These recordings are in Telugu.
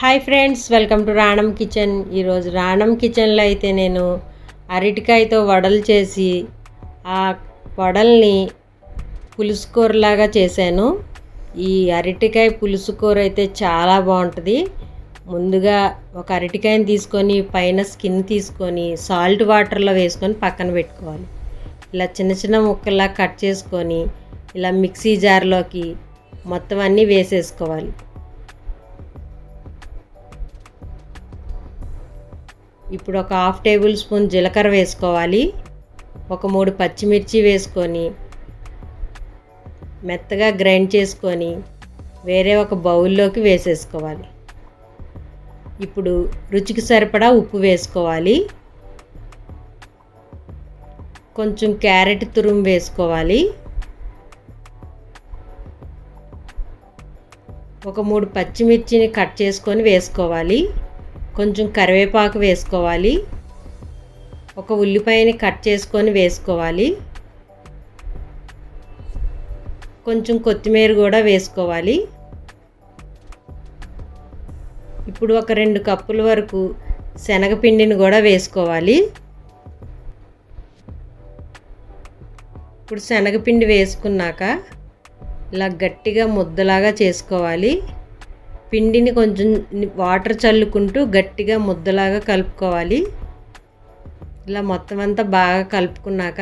Hi friends welcome to Ranam kitchen ఈరోజు రాణం కిచెన్లో అయితే నేను అరటికాయతో వడలు చేసి ఆ వడల్ని పులుసుకూరలాగా చేశాను. ఈ అరటికాయ పులుసు కూర అయితే చాలా బాగుంటుంది. ముందుగా ఒక అరటికాయని తీసుకొని పైన స్కిన్ తీసుకొని సాల్ట్ వాటర్లో వేసుకొని పక్కన పెట్టుకోవాలి. ఇలా చిన్న చిన్న ముక్కల్లా కట్ చేసుకొని ఇలా మిక్సీ జార్లోకి మొత్తం అన్నీ వేసేసుకోవాలి. ఇప్పుడు ఒక హాఫ్ టేబుల్ స్పూన్ జీలకర్ర వేసుకోవాలి. ఒక మూడు పచ్చిమిర్చి వేసుకొని మెత్తగా గ్రైండ్ చేసుకొని వేరే ఒక బౌల్లోకి వేసేసుకోవాలి. ఇప్పుడు రుచికి సరిపడా ఉప్పు వేసుకోవాలి. కొంచెం క్యారెట్ తురుము వేసుకోవాలి. ఒక మూడు పచ్చిమిర్చిని కట్ చేసుకొని వేసుకోవాలి. కొంచెం కరివేపాకు వేసుకోవాలి. ఒక ఉల్లిపాయని కట్ చేసుకొని వేసుకోవాలి. కొంచెం కొత్తిమీర కూడా వేసుకోవాలి. ఇప్పుడు ఒక రెండు కప్పుల వరకు శనగపిండిని కూడా వేసుకోవాలి. ఇప్పుడు శనగపిండి వేసుకున్నాక ఇలా గట్టిగా ముద్దలాగా చేసుకోవాలి. పిండిని కొంచెం వాటర్ చల్లుకుంటూ గట్టిగా ముద్దలాగా కలుపుకోవాలి. ఇలా మొత్తం అంతా బాగా కలుపుకున్నాక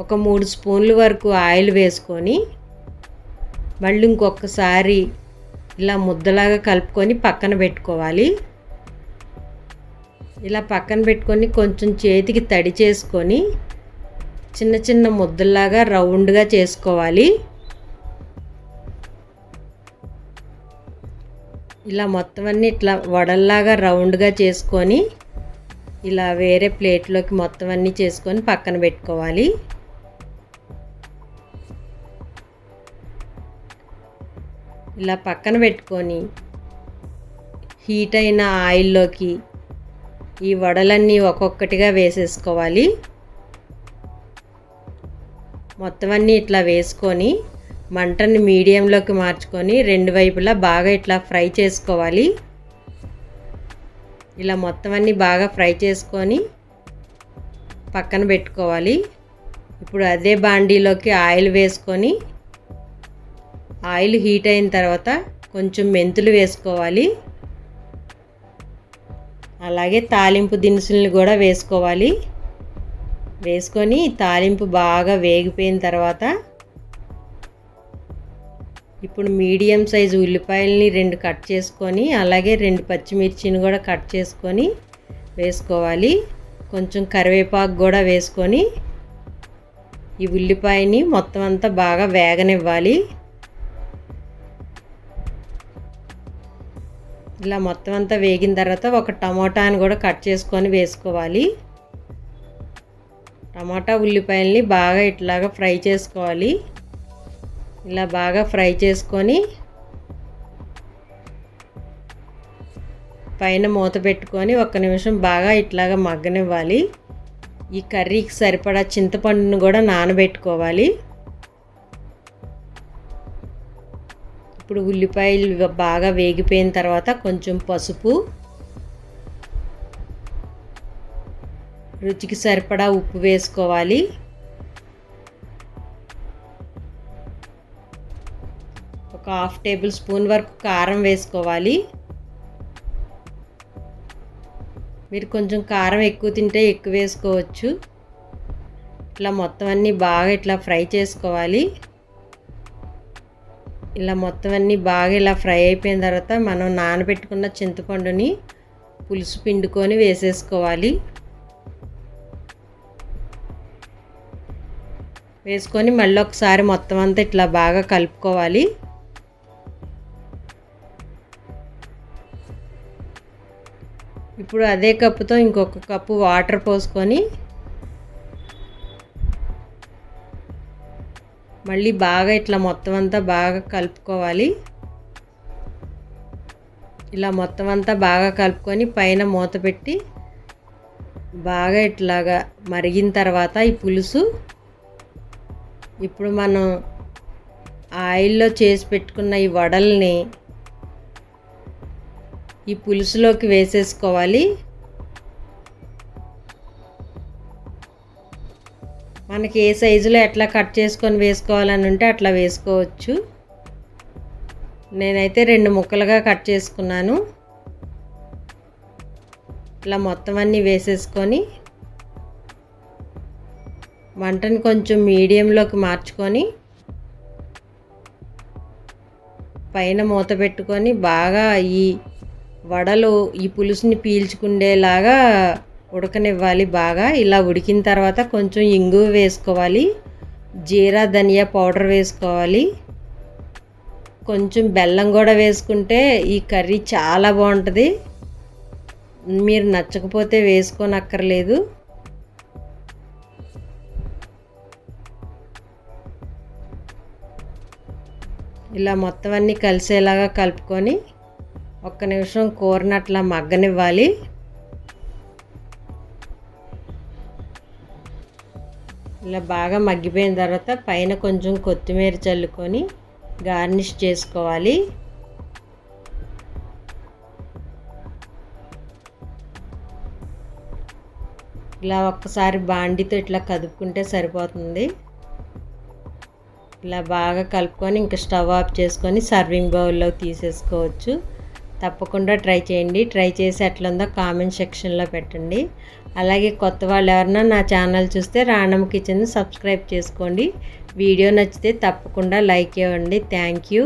ఒక మూడు స్పూన్ల వరకు ఆయిల్ వేసుకొని మళ్ళీ ఇంకొకసారి ఇలా ముద్దలాగా కలుపుకొని పక్కన పెట్టుకోవాలి. ఇలా పక్కన పెట్టుకొని కొంచెం చేతికి తడి చేసుకొని చిన్న చిన్న ముద్దలాగా రౌండ్గా చేసుకోవాలి. ఇలా మొత్తం అన్నీ ఇట్లా వడల్లాగా రౌండ్గా చేసుకొని ఇలా వేరే ప్లేట్లోకి మొత్తం అన్నీ చేసుకొని పక్కన పెట్టుకోవాలి. ఇలా పక్కన పెట్టుకొని హీట్ అయిన ఆయిల్లోకి ఈ వడలన్నీ ఒక్కొక్కటిగా వేసేసుకోవాలి. మొత్తం అన్నీ ఇట్లా వేసుకొని మంటని మీడియంలోకి మార్చుకొని రెండు వైపులా బాగా ఇట్లా ఫ్రై చేసుకోవాలి. ఇలా మొత్తం అన్నీ బాగా ఫ్రై చేసుకొని పక్కన పెట్టుకోవాలి. ఇప్పుడు అదే బాండీలోకి ఆయిల్ వేసుకొని ఆయిల్ హీట్ అయిన తర్వాత కొంచెం మెంతులు వేసుకోవాలి. అలాగే తాలింపు దినుసులను కూడా వేసుకోవాలి. వేసుకొని తాలింపు బాగా వేగిపోయిన తర్వాత ఇప్పుడు మీడియం సైజు ఉల్లిపాయలని రెండు కట్ చేసుకొని అలాగే రెండు పచ్చిమిర్చిని కూడా కట్ చేసుకొని వేసుకోవాలి. కొంచెం కరివేపాకు కూడా వేసుకొని ఈ ఉల్లిపాయని మొత్తం అంతా బాగా వేగనివ్వాలి. ఇలా మొత్తం అంతా వేగిన తర్వాత ఒక టమోటాని కూడా కట్ చేసుకొని వేసుకోవాలి. టమాటా ఉల్లిపాయల్ని బాగా ఇట్లాగా ఫ్రై చేసుకోవాలి. ఇలా బాగా ఫ్రై చేసుకొని పైన మూత పెట్టుకొని ఒక్క నిమిషం బాగా ఇట్లాగా మగ్గనివ్వాలి. ఈ కర్రీకి సరిపడా చింతపండును కూడా నానబెట్టుకోవాలి. ఇప్పుడు ఉల్లిపాయలు బాగా వేగిపోయిన తర్వాత కొంచెం పసుపు రుచికి సరిపడా ఉప్పు వేసుకోవాలి. ఒక హాఫ్ టేబుల్ స్పూన్ వరకు కారం వేసుకోవాలి. మీరు కొంచెం కారం ఎక్కువ తింటే ఎక్కువ వేసుకోవచ్చు. ఇట్లా మొత్తం అన్నీ బాగా ఇట్లా ఫ్రై చేసుకోవాలి. ఇలా మొత్తం అన్నీ బాగా ఇలా ఫ్రై అయిపోయిన తర్వాత మనం నానబెట్టుకున్న చింతపండుని పులుసు పిండుకొని వేసేసుకోవాలి. వేసుకొని మళ్ళీ ఒకసారి మొత్తం అంతా ఇట్లా బాగా కలుపుకోవాలి. ఇప్పుడు అదే కప్పుతో ఇంకొక కప్పు వాటర్ పోసుకొని మళ్ళీ బాగా ఇట్లా మొత్తం అంతా బాగా కలుపుకోవాలి. ఇలా మొత్తం అంతా బాగా కలుపుకొని పైన మూత పెట్టి బాగా ఇట్లాగా మరిగిన తర్వాత ఈ పులుసు ఇప్పుడు మనం ఆయిల్లో చేసి పెట్టుకున్న ఈ వడల్ని ఈ పులుసులోకి వేసేసుకోవాలి. మనకి ఏ సైజులో ఎట్లా కట్ చేసుకొని వేసుకోవాలని ఉంటే అట్లా వేసుకోవచ్చు. నేనైతే రెండు ముక్కలుగా కట్ చేసుకున్నాను. ఇట్లా మొత్తం అన్నీ వేసేసుకొని వంటను కొంచెం మీడియంలోకి మార్చుకొని పైన మూత పెట్టుకొని బాగా ఈ వడలు ఈ పులుసుని పీల్చుకుండేలాగా ఉడకనివ్వాలి బాగా. ఇలా ఉడికిన తర్వాత కొంచెం ఇంగువ వేసుకోవాలి. జీరా ధనియా పౌడర్ వేసుకోవాలి. కొంచెం బెల్లం కూడా వేసుకుంటే ఈ కర్రీ చాలా బాగుంటుంది. మీరు నచ్చకపోతే వేసుకోనక్కర్లేదు. ఇలా మొత్తం అన్నీ కలిసేలాగా కలుపుకొని ఒక్క నిమిషం కూరని అట్లా మగ్గనివ్వాలి. ఇలా బాగా మగ్గిపోయిన తర్వాత పైన కొంచెం కొత్తిమీర చల్లుకొని గార్నిష్ చేసుకోవాలి. ఇలా ఒక్కసారి బాండితో ఇట్లా కదుపుకుంటే సరిపోతుంది. ఇలా బాగా కలుపుకొని ఇంకా స్టవ్ ఆఫ్ చేసుకొని సర్వింగ్ బౌల్లో తీసేసుకోవచ్చు. తప్పకుండా ట్రై చేయండి. ట్రై చేసి ఎట్లుందో కామెంట్ సెక్షన్లో పెట్టండి. అలాగే కొత్త వాళ్ళు ఎవరన్నా నా ఛానల్ చూస్తే రాణం కిచెన్ సబ్స్క్రైబ్ చేసుకోండి. వీడియో నచ్చితే తప్పకుండా లైక్ ఇవ్వండి థ్యాంక్ యూ.